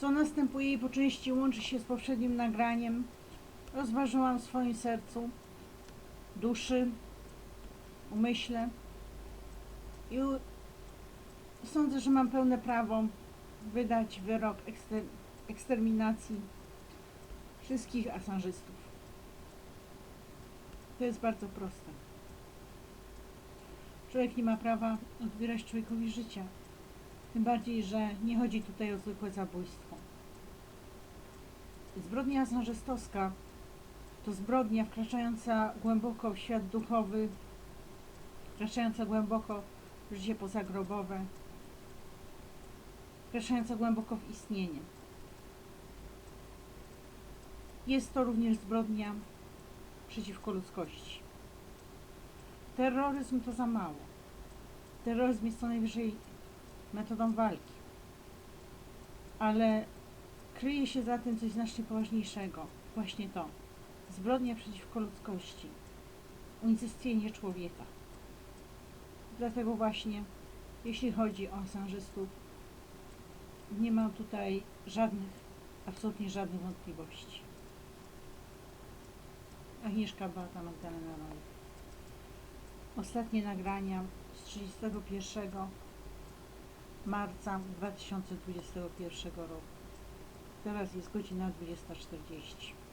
Co następuje i po części łączy się z poprzednim nagraniem, rozważyłam w swoim sercu, duszy, umyśle i sądzę, że mam pełne prawo wydać wyrok ekster- eksterminacji wszystkich asanżystów. To jest bardzo proste. Człowiek nie ma prawa odbierać człowiekowi życia. Tym bardziej, że nie chodzi tutaj o zwykłe zabójstwo. Zbrodnia asanżystowska to zbrodnia wkraczająca głęboko w świat duchowy, wkraczająca głęboko w życie pozagrobowe, wkraczająca głęboko w istnienie. Jest to również zbrodnia przeciwko ludzkości. Terroryzm to za mało. Terroryzm jest co najwyżej metodą walki. Ale kryje się za tym coś znacznie poważniejszego. Właśnie to. Zbrodnia przeciwko ludzkości. Unicestwienie człowieka. Dlatego właśnie, jeśli chodzi o asanżystów, nie mam tutaj żadnych, absolutnie żadnych wątpliwości. Agnieszka Beata Magdalena Rojek. Ostatnie nagrania z 31 marca 2021 roku. Teraz jest godzina 20.40.